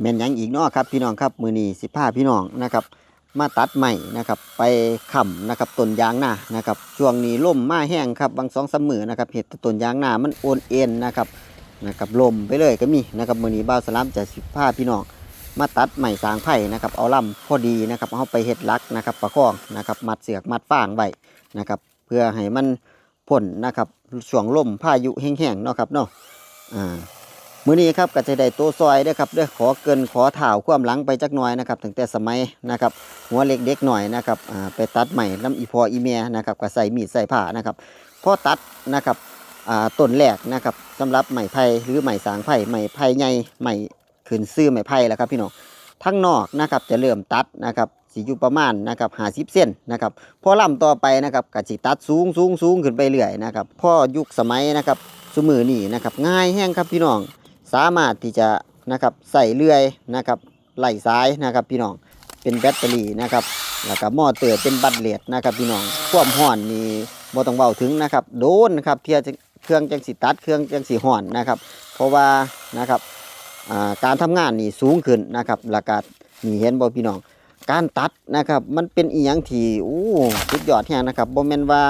แม่นยังอีกเนาะครับพี่น้องครับมือนี้สิพาพี่น้องนะครับ มาตัดใหม่นะครับ ไปค้ำนะครับต้นยางนานะครับช่วงนี้ล่มมาแห้งครับบางสองสามมือนะครับเห็ดต้นยางนามันโอนเอ็นนะครับนะครับลมไปเลยก็มีนะครับมือนี้บ้าสลามจะสิพาพี่น้องมาตัดใหม่สางไผ่นะครับเอาลำพอดีนะครับเอาไปเห็ดลักนะครับประคองนะครับมัดเสือกมัดฟางไว้นะครับเพื่อให้มันพ่นนะครับช่วงลมพายุแห้งๆเนาะครับเนาะอ่า มื้อนี้ครับก็จะได้ตัวซอยเด้ครับด้อขอเกินขอถ่าวความหลังไปจักหน่อยนะครับตั้งแต่สมัยนะครับหัวเล็กเด็กหน่อยนะครับไปตัดใหม่น้ำอีพออีเมียนะครับก็ใส่มีดใส่ผ้านะครับพอตัดนะครับต้นแรกนะครับสำหรับไม้ไผ่หรือไม้สางไผ่ไม้ไผ่ใหญ่ไม้ขึ้นซื้อไม้ไผ่แล้วครับพี่น้องทั้งนอกนะครับจะเริ่มตัดนะครับสิอยู่ประมาณนะครับหาสิบเส้นนะครับพอล่ำต่อไปนะครับก็สิตัดสูงสูงสูงขึ้นไปเรื่อยนะครับพอยุคสมัยนะครับสมือนี่นะครับง่ายแห้งครับพี่น้อง สามารถที่จะนะครับใส่เลื่อยนะครับไหลซ้ายนะครับพี่น้องเป็นแบตเตอรี่นะครับแล้วก็มอเตอร์เป็นบัตเลดนะครับพี่น้องความห่อนนี่บ่ต้องเบาถึงนะครับโดนนะครับเพื่อเครื่องจังสีตัดเครื่องจังสีห่อนนะครับเพราะว่านะครับการทำงานนี่สูงขึ้นนะครับแล้วก็นี่เห็นบ่พี่น้องการตัดนะครับมันเป็นอีหยังที่โอ้สุดยอดแฮงนะครับบ่แม่นว่า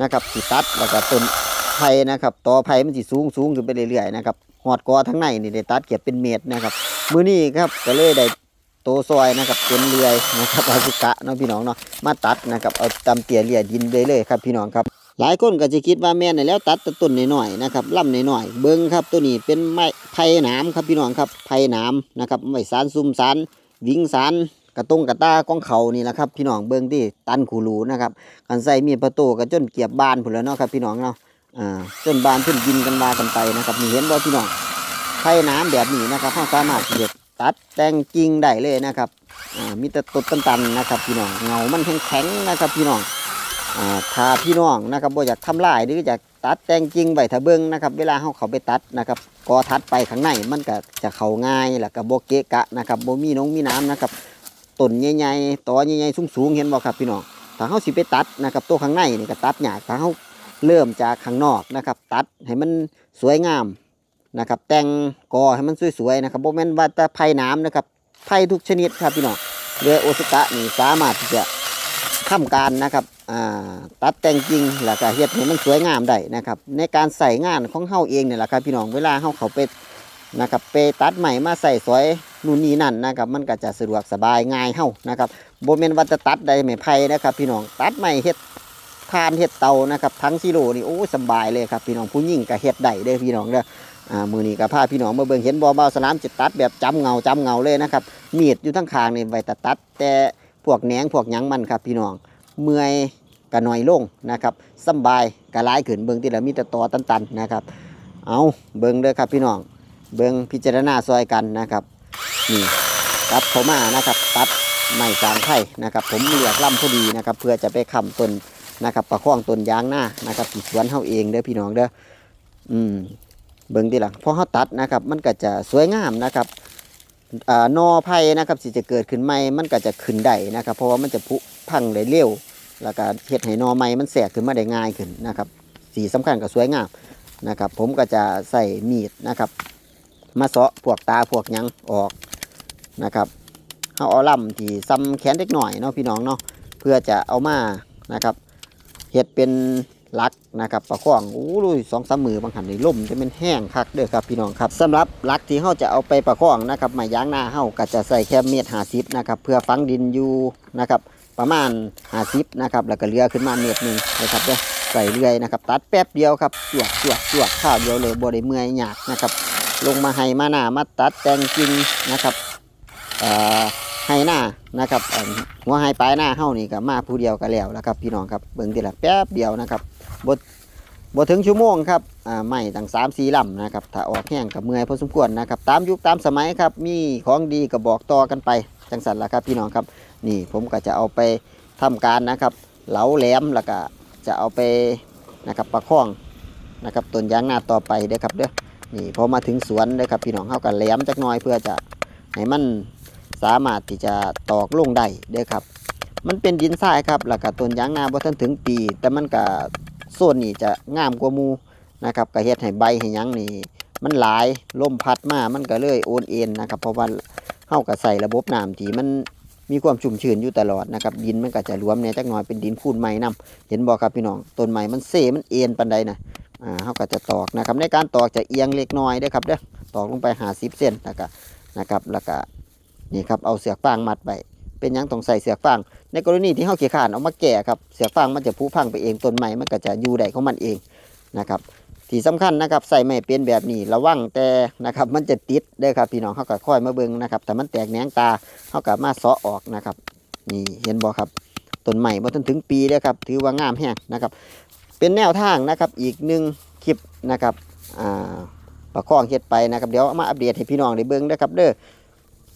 นะครับสิตัดแล้วก็ต้นไผ่นะครับต่อไผ่มันสิสูงสูงขึ้นไปเรื่อยๆนะครับ หอดกอทั้งในนี่ได้ตัดเก็บเป็นเม็ดนะครับ มือนี้ครับก็เลยได้โตซอยนะครับเป็นเลื่อยนะครับเอาสุกะเนาะพี่น้องเนาะมาตัดนะครับเอาตำเตี่ยเลี่ยดินเลยเลยครับพี่น้องครับ หลายคนก็จะคิดว่าแม่นน่ะแล้วตัดต่ต้นหน้อยๆนะครับลำน้อยๆเบิ้งครับตัวนี้เป็นไม้ไผ่หนามครับพี่น้องครับไผ่หนามนะครับไม้สารซุ่มสารวิ่งสารกระตงกระตากองเขานี่แหละครับพี่น้องเบิ้งที่ตันขูรูนะครับกันใส่มีประตูก็จนเกียบบานพุ่นแล้วเนาะครับพี่น้องเนาะ อ่าจนบานขึ้นยินกันมากันไปนะครับนี่เห็นบ่พี่น้องไผ่น้ำแบบนี้นะครับเราสามารถที่จะตัดแต่งกิ่งได้เลยนะครับอ่ามีแต่ตดตันๆนะครับพี่น้องเงามันแข็งๆนะครับพี่น้องอ่าถ้าพี่น้องนะครับบ่อยากทำลายหรืออยากตัดแต่งกิ่งใบถ้าเบิ่งนะครับเวลาเฮาเขาไปตัดนะครับกอทัดไปข้างในมันก็จะเข้าง่ายแล้วก็บ่เกะกะนะครับบ่มีน้องมีน้ำนะครับต้นใหญ่ๆตอใหญ่ๆสูงๆเห็นบ่ครับพี่น้องถ้าเฮาสิไปตัดนะครับตัวข้างในนี่ก็ตัดยากถ้าเฮา เริ่มจากข้างนอกนะครับ ตัดให้มันสวยงามนะครับ แต่งกอให้มันสวยๆนะครับโบแมนว่าแต่ไผ่น้ำนะครับไผ่ทุกชนิดครับพี่น้องเรือโอซุกะนี่สามารถที่จะทำการนะครับตัดแต่งจริงแล้วก็เฮ็ดให้มันสวยงามได้นะครับ ในการใส่งานของเฮาเองเนี่ยแหละครับพี่น้องเวลาเฮาเขาไปนะครับไปตัดใหม่มาใส่สวยนู่นนี่นั่นนะครับ มันก็จะสะดวกสบายง่ายเฮานะครับโบแมนว่าจะตัดได้ไม่ไผ่นะครับ พี่น้องตัดใหม่เฮ็ด ทานเห็ดเตานะครับทั้งซิโร่นี่โอ้สบายเลยครับพี่น้องผู้ยิ่งกับเห็ดได้เด้พี่น้องเด้ออ่ามือนี้กับผ้าพี่น้องมาเบิ่งเห็นบอเบาสลามจิตตัดแบบจำเงาจำเงาเลยนะครับมีดอยู่ทั้งคางนี่ไว้ตัดตัด แต่พวกแหนงพวกหยังมันครับพี่น้องเมื่อยกะหน่อยลงนะครับสบายกะร้ายขึ้นเบิ่งที่ละมีแต่ตอตันๆนะครับเอาเบิ่งเด้อครับพี่น้องเบิ่งพิจารณาซอยกันนะครับนี่ตัดเขามานะครับตัดไม้จางไผ่นะครับ ผมเลือกล่ำพอดีนะครับ เพื่อจะไปค้ำต้น นะครับประคองต้นยางหน้านะครับที่สวนเฮาเองเด้อพี่น้องเด้ออืมเบิ่งดีหลังพอเฮาตัดนะครับ มันก็จะสวยงามนะครับอ่านอไผ่นะครับสิจะเกิดขึ้นใหม่มันก็จะขึ้นได้นะครับ เพราะว่ามันจะพุพังได้เร็วแล้วก็เฮ็ดให้นอใหม่มันแสกขึ้นมาได้ง่ายขึ้นนะครับสีสำคัญก็สวยงามนะครับ ผมก็จะใส่มีดนะครับ มาเสาะพวกตาพวกยังออกนะครับเฮาเอาล่ำที่ซ้ำแขนเล็กหน่อยเนาะพี่น้องเนาะเพื่อจะเอามานะครับ เห็ดเป็นลักนะครับประคองโอ้ยสองสามมือบางหันในล่มจะเป็นแห้งคักเด้อครับพี่น้องครับสำหรับลักที่เฮาจะเอาไปประคองนะครับไม้ยางหน้าเฮาก็จะใส่แค่เม็ดหาซิบนะครับเพื่อฝังดินอยู่นะครับประมาณหาซิบนะครับแล้วก็เลือขึ้นมาเม็ดหนึ่งนะครับเด้อใส่เรื่อยนะครับตัดแป๊บเดียวครับจวดจวดจวดข้าวเดียวเลยบ่ได้เมื่อยยากนะครับลงมาให้มาหน้ามาตัดแต่งกิ่งนะครับเอ่อ ให้หน้านะครับหัวให้ปลายหน้าเฮานี่ก็มาผู้เดียวก็แล้วแล้วครับพี่น้องครับเบิ่งทีละแป๊บเดียวนะครับบ่บ่ถึงชั่วโมงครับอ่าไม่ตั้ง3 4ลำนะครับถ้าออกแห้งกับเมื่อยพอสมควรนะครับตามยุคตามสมัยครับมีของดีก็บอกต่อกันไปจังสันละครับพี่น้องครับนี่ผมก็จะเอาไปทำการนะครับเหลาแหลมแล้วก็จะเอาไปนะครับประคองนะครับต้นยางนาต่อไปเด้อครับเด้อนี่พอมาถึงสวนเด้อครับพี่น้องเฮาก็แหลมจักหน่อยเพื่อจะให้มัน สามารถที่จะตอกลงได้เด้อครับ มันเป็นดินทรายครับแล้วก็ต้นยางนาบ่ทันถึงปี แต่มันก็โซนนี่จะงามกว่ามูนะครับก็เฮ็ดให้ใบให้ยังนี่มันหลายลมพัดมา มันก็เลยโอนเอ็นนะครับ เพราะว่าเฮาก็ใส่ระบบน้ำที่มันมีความชุ่มชื้นอยู่ตลอดนะครับดินมันก็จะรวมเนี่ยจักหน่อยเป็นดินคูนไม้นํเห็นบ่ครับพี่น้องต้นไม้มันเซมันเอ็นปานใดนะอ่าเฮาก็จะตอกนะครับในการตอกจะเอียงเล็กน้อยเด้อครับเด้อตอกลงไป50เซนแล้วก็นะครับแล้วก็ นี่ครับเอาเสือกฟางมัดไว้เป็นยังต้องใส่เสือกฟาง ในกรณีที่เฮาเขี้ขานเอามาแก่ครับเสือกฟางมันจะผุพังไปเองต้นไม้มันก็จะอยู่ได้ของมันเองนะครับที่สำคัญนะครับใส่ไม้เป็นแบบนี้ระวังแต่นะครับมันจะติดเด้อครับพี่น้องเขาก็ค่อยมาเบิ่งนะครับแต่มันแตกแหนงตาเขาก็มาเสาะออกนะครับนี่เห็นบ่ครับต้นใหม่บ่ทันถึงปีเด้อครับถือว่างามแฮงนะครับเป็นแนวทางนะครับอีกหนึ่งคลิปนะครับอ่าประคองเฮ็ดไปนะครับเดี๋ยวเอามาอัปเดตให้พี่น้องได้เบิ่งเด้อครับเด้อ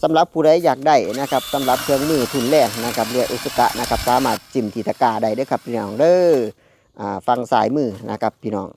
สำหรับผู้ใดอยากได้นะครับสำหรับเครื่องมือทุนแรกนะครับเรืออุสกะนะครับสามารถจิ้มที่ตะกร้าได้เด้อครับพี่น้องเด้ออ่าฟังสายมือนะครับพี่น้อง